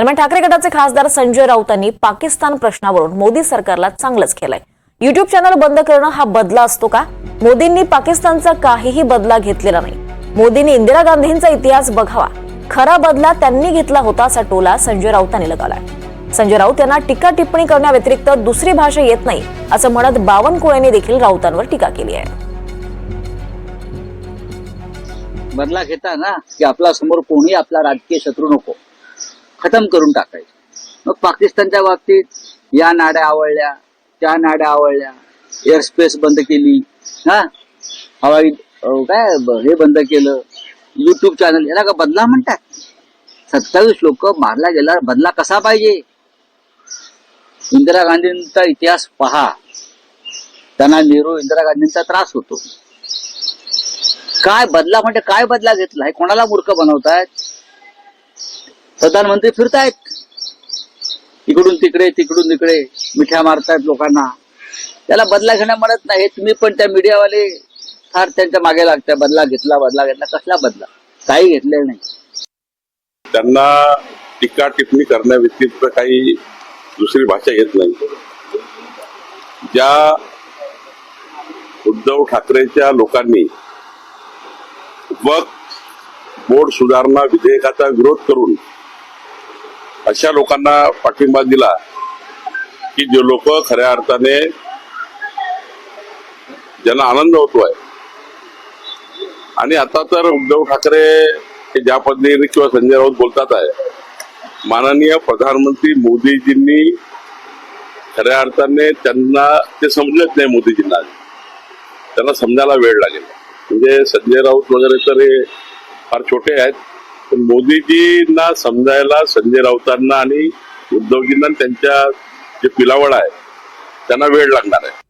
दरम्यान ठाकरे गटाचे खासदार संजय राऊतांनी पाकिस्तान प्रश्नावरून मोदी सरकारला चांगलंच केलंय. युट्यूब चॅनल बंद करणं हा बदला असतो का? मोदींनी पाकिस्तानचा काहीही बदला घेतलेला नाही. मोदींनी इंदिरा गांधींचा इतिहास बघावा. खरा बदला त्यांनी घेतला होता असा टोला संजय राऊतांनी लगावलाय. संजय राऊत यांना टीका टिप्पणी करण्याव्यतिरिक्त दुसरी भाषा येत नाही असं म्हणत बावनकुळेंनी देखील राऊतांवर टीका केली आहे. बदला घेता ना की आपला समोर कोणी आपला राजकीय शत्रू नको. खतम करून टाकायचे. मग पाकिस्तानच्या बाबतीत या नाड्या आवडल्या त्या नाड्या आवडल्या एअर स्पेस बंद केली. हा? हवाई काय हे बंद केलं. युट्यूब चॅनल याला का बदला म्हणतात? सत्तावीस लोक मारला गेला बदला कसा पाहिजे? इंदिरा गांधींचा इतिहास पहा. त्यांना नेहरू इंदिरा गांधींचा त्रास होतो. काय बदला म्हणजे काय बदला घेतला? हे कोणाला मूर्ख बनवतायत? प्रधानमंत्री फिरतायत. इकडून तिकडे तिकडून तिकडे मिठ्या मारतायत लोकांना. त्याला बदला घेणं म्हणत नाही. तुम्ही पण त्या मीडियावाले फार त्यांच्या मागे लागताय. बदला घेतला बदला घेतला. कसला बदला? काही घेतलेला नाही. त्यांना टीका टिप्पणी करण्याव्यतिरिक्त काही दुसरी भाषा येत नाही. ज्या उद्धव ठाकरेच्या लोकांनी वक्फ बोर्ड सुधारणा विधेयकाचा विरोध करून अशा लोकांना पाठिंबा दिला की जे लोक खऱ्या अर्थाने ज्यांना आनंद होतोय. आणि आता तर उद्धव ठाकरे हे ज्या पद्धतीने किंवा संजय राऊत बोलतात आहे माननीय प्रधानमंत्री मोदीजींनी खऱ्या अर्थाने त्यांना ते समजत नाही मोदीजींना. त्यांना समजायला वेळ लागेल. म्हणजे संजय राऊत वगैरे तर हे फार छोटे आहेत. मोदीजींना समजायला संजय राऊतांना आणि उद्धवजींना त्यांच्या जे पिलावळ आहे त्यांना वेळ लागणार आहे.